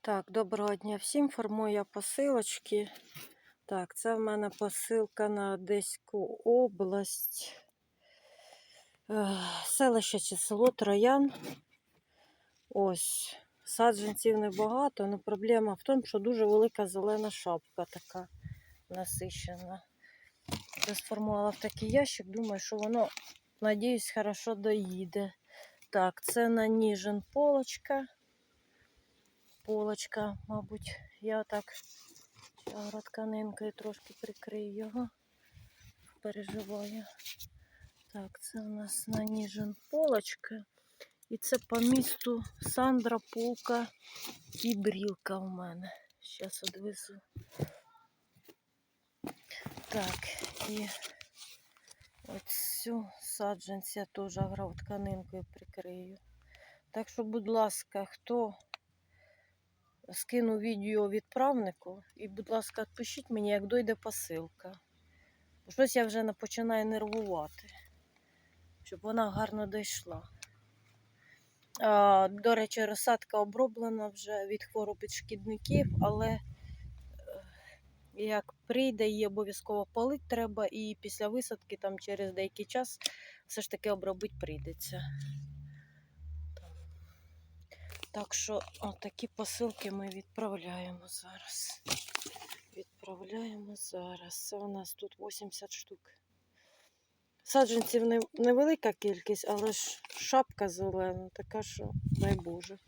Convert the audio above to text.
Так, доброго дня всім. Формую я посилочки. Так, це в мене посилка на Одеську область. Селище чи село Троян. Ось. Саджанців небагато, але проблема в тому, що дуже велика зелена шапка така насищена. Я сформувала в такий ящик, думаю, що воно, надіюсь, хорошо доїде. Так, це на ніжин полочка полочка, мабуть, я так тканинкою трошки прикрию його. Переживаю. Так, це у нас наніжен полочка. І це по місту Сандра, Полка і брілка у мене. Зараз одвезу. Так, і оцю саджанця теж агротканинкою прикрию. Так що, будь ласка, хто скину відео відправнику і, будь ласка, відпишіть мені, як дойде посилка. Бо щось я вже починаю нервувати, щоб вона гарно дійшла. А, до речі, розсадка оброблена вже від хвороб від шкідників, але е, як прийде, її обов'язково полить треба, і після висадки там через деякий час все ж таки обробити прийдеться. Так що отакі посилки ми відправляємо зараз. Відправляємо зараз. Це у нас тут 80 штук. Саджанців не, невелика кількість, але ж шапка зелена, така що дай Боже.